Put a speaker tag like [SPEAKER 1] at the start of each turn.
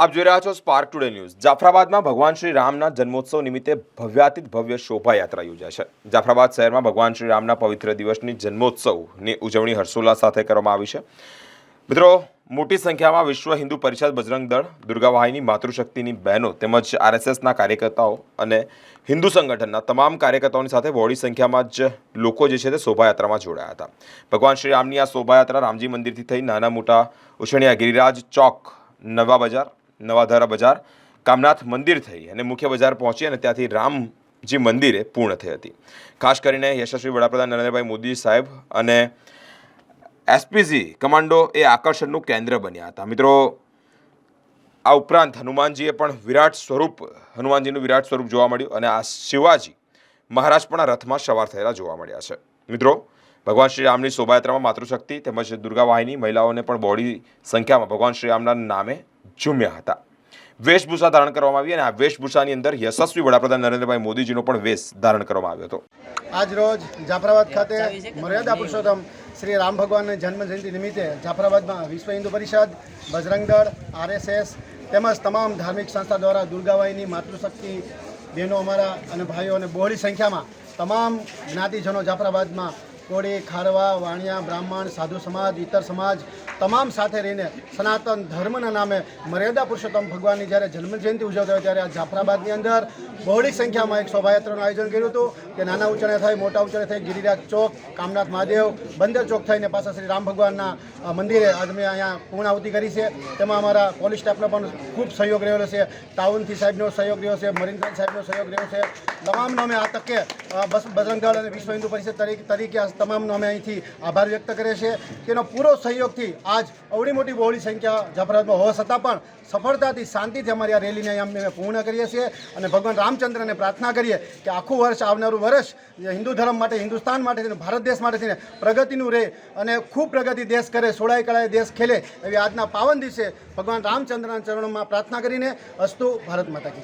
[SPEAKER 1] આપ જોઈ રહ્યા છો સ્પાર્ક ટુડે ન્યૂઝ જાફરાબાદમાં ભગવાન શ્રી રામના જન્મોત્સવ નિમિત્તે ભવ્યાતિત ભવ્ય શોભાયાત્રા યોજાશે જાફરાબાદ શહેરમાં ભગવાન શ્રી રામના પવિત્ર દિવસની જન્મોત્સવની ઉજવણી હર્ષોલ્લાસ સાથે કરવામાં આવી છે. મિત્રો, મોટી સંખ્યામાં વિશ્વ હિન્દુ પરિષદ બજરંગ દળ દુર્ગાવાહિની માતૃશક્તિની બહેનો તેમજ આરએસએસના કાર્યકર્તાઓ અને હિન્દુ સંગઠનના તમામ કાર્યકર્તાઓની સાથે બહોળી સંખ્યામાં જ લોકો જે છે તે શોભાયાત્રામાં જોડાયા હતા. ભગવાન શ્રી રામની આ શોભાયાત્રા રામજી મંદિરથી થઈ નાના મોટા ઉછણિયા ગિરિરાજ ચોક, નવા બજાર નવાધારા બજાર કામનાથ મંદિર થઈ અને મુખ્ય બજાર પહોંચી અને ત્યાંથી રામજી મંદિરે પૂર્ણ થઈ હતી. ખાસ કરીને યશસ્વી વડાપ્રધાન નરેન્દ્રભાઈ મોદી સાહેબ અને એસપીજી કમાન્ડો એ આકર્ષણનું કેન્દ્ર બન્યા હતા. મિત્રો, આ ઉપરાંત હનુમાનજીએ પણ વિરાટ સ્વરૂપ, હનુમાનજીનું વિરાટ સ્વરૂપ જોવા મળ્યું અને આ શિવાજી મહારાજ પણ આ રથમાં સવાર થયેલા જોવા મળ્યા છે. મિત્રો, ભગવાન શ્રી રામની શોભાયાત્રામાં માતૃશક્તિ તેમજ દુર્ગા મહિલાઓને પણ બહોળી સંખ્યામાં ભગવાન શ્રી રામના નામે ઝૂમ્યા હતા. વેશભૂષા ધારણ કરવામાં આવી અને આ વેશભૂષાની અંદર યશસ્વી વડાપ્રધાન નરેન્દ્રભાઈ મોદીજીનો પણ વેશ ધારણ કરવામાં આવ્યો હતો.
[SPEAKER 2] આજ રોજ જાફરાબાદ ખાતે મર્યાદા પુરુષોત્તમ શ્રી રામ ભગવાનની જન્મ જયંતિ નિમિત્તે જાફરાબાદમાં વિશ્વ હિન્દુ પરિષદ, બજરંગ દળ, આરએસએસ તેમજ તમામ ધાર્મિક સંસ્થા દ્વારા દુર્ગાબાઈની માતૃશક્તિ, બહેનો અમારા અને ભાઈઓ અને બહોળી સંખ્યામાં તમામ જ્ઞાતિજનો જાફરાબાદમાં કોળી, ખારવા, વાણિયા, બ્રાહ્મણ, સાધુ સમાજ ઇતર સમાજ તમામ સાથે રહીને સનાતન ધર્મના નામે મર્યાદા પુરુષોત્તમ ભગવાનની જ્યારે જન્મજયંતિ ઉજવતા હોય ત્યારે આ જાફરાબાદની અંદર બહોળી સંખ્યામાં એક શોભાયાત્રાનું આયોજન કર્યું હતું કે નાના ઉંચાણે થાય, મોટા ઉંચાણે થાય, ગિરિરાજ ચોક, કામનાથ મહાદેવ, બંદર ચોક થઈને પાછા શ્રી રામ ભગવાનના મંદિરે આજે મેં અહીંયા પૂર્ણાહુતિ કરી છે. તેમાં અમારા પોલીસ સ્ટાફનો પણ ખૂબ સહયોગ રહેલો છે. ટાઉનથી સાહેબનો સહયોગ રહ્યો છે મરીનગંજ સાહેબનો સહયોગ રહ્યો છે. તમામનો અમે આ તકે બસ બજરંગ અને વિશ્વ હિન્દુ પરિષદ તરીકે તરીકે તમામનો અમે અહીંથી આભાર વ્યક્ત કરીએ છીએ કે એનો પૂરો સહયોગથી આજ અવડી મોટી બહોળી સંખ્યા જાફરાબાદમાં હોવા છતાં પણ સફળતાથી, શાંતિથી અમારી આ રેલીને અમે પૂર્ણ કરીએ છીએ અને ભગવાન રામચંદ્રને પ્રાર્થના કરીએ કે આખું વર્ષ, આવનારું વર્ષ હિન્દુ ધર્મ માટે, હિન્દુસ્તાન માટે ભારત દેશ માટે થઈને પ્રગતિનું રહે અને ખૂબ પ્રગતિ દેશ કરે, સોળાઈ કળાએ દેશ ખેલે એવી આજના પાવન દિવસે ભગવાન રામચંદ્રના ચરણોમાં પ્રાર્થના કરીને અસ્તુ ભારત માતા કી